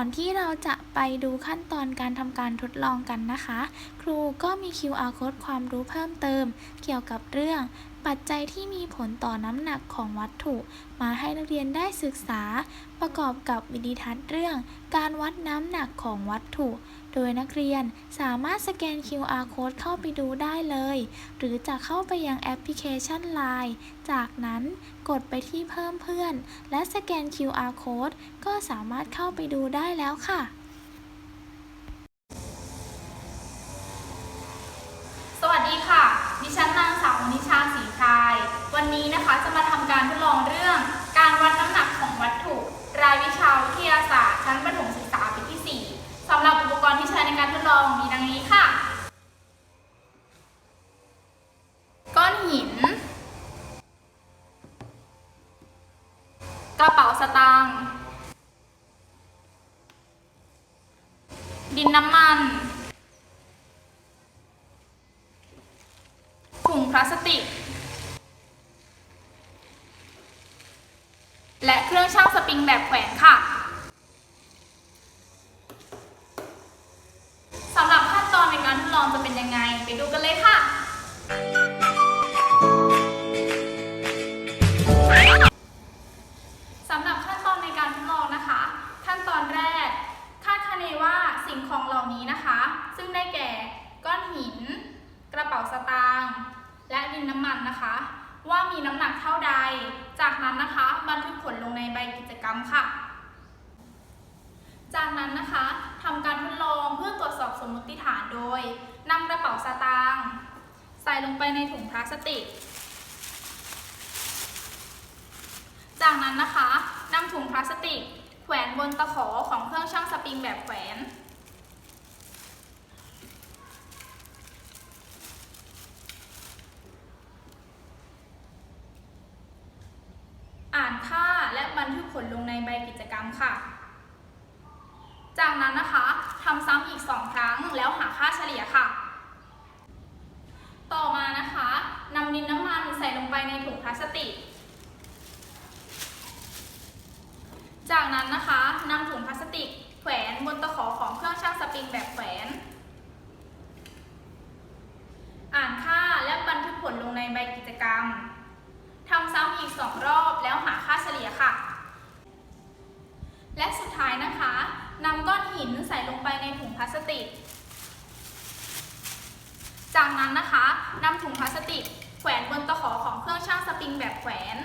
อนที่เราจะไปดูขั้นตอนการทำการทดลองกันนะคะ ครูก็มี QR code ความรู้เพิ่มเติม เกี่ยวกับเรื่องปัจจัยที่มีผลต่อน้ำหนักของวัตถุ มาให้นักเรียนได้ศึกษา ประกอบกับวิดีทัศน์เรื่อง การวัดน้ำหนักของวัตถุ โดยนักเรียนสามารถสแกน QR code เข้าไปดูได้เลย หรือจะเข้าไปยังแอปพลิเคชัน Line จากนั้นกดไปที่เพิ่มเพื่อน และสแกน QR code ก็สามารถเข้าไปดูได้แล้วค่ะ สวัสดีค่ะ ดิฉันนางสาวนิชาศรีพราย วันนี้นะคะจะมาทำการทดลองเรื่อง การวัดน้ำหนักของวัตถุ รายวิชาวิทยาศาสตร์ชั้นประถมศึกษาปีที่ 4สำหรับอุปกรณ์ที่ใช้ในการทดลองมีดังนี้ค่ะ ก้อนหิน กระเป๋าสตางค์ ดินน้ำมัน ถุงพลาสติก และเครื่องช่างสปริงแบบแขวนค่ะสำหรับขั้นตอนในการทดลองจะเป็นยังไง ไปดูกันเลยค่ะ รรมค่ะ จากนั้นนะคะทำการทดลองเพื่อตรวจสอบสมมติฐานโดยนำกระเป๋าสตางค์ใส่ลงไปในถุงพลาสติก จากนั้นนะคะนำถุงพลาสติก แขวนบนตะขอของเครื่องชั่งสปริงแบบแขวนอ่านค่า ทึกผลลงในใบกิจกรรมค่ะ จากนั้นนะคะทำซ้ำอีก 2 ครั้งแล้วหาค่าเฉลี่ยค่ะ ต่อมานะคะนำดินน้ำมันใส่ลงไปในถุงพลาสติก จากนั้นนะคะนำถุงพลาสติกแขวนบนตะขอของเครื่องชั่งสปริงแบบแขวน อ่านค่าและบันทึกผลลงในใบกิจกรรมทำซ้ำอีก 2 รอบแล้วหาค่าเฉลี่ยค่ะสุดท้ายนะคะนำก้อนหินใส่ลงไปในถุงพลาสติก จากนั้นนะคะนำถุงพลาสติกแขวนบนตะขอของเครื่องช่างสปริงแบบแขวน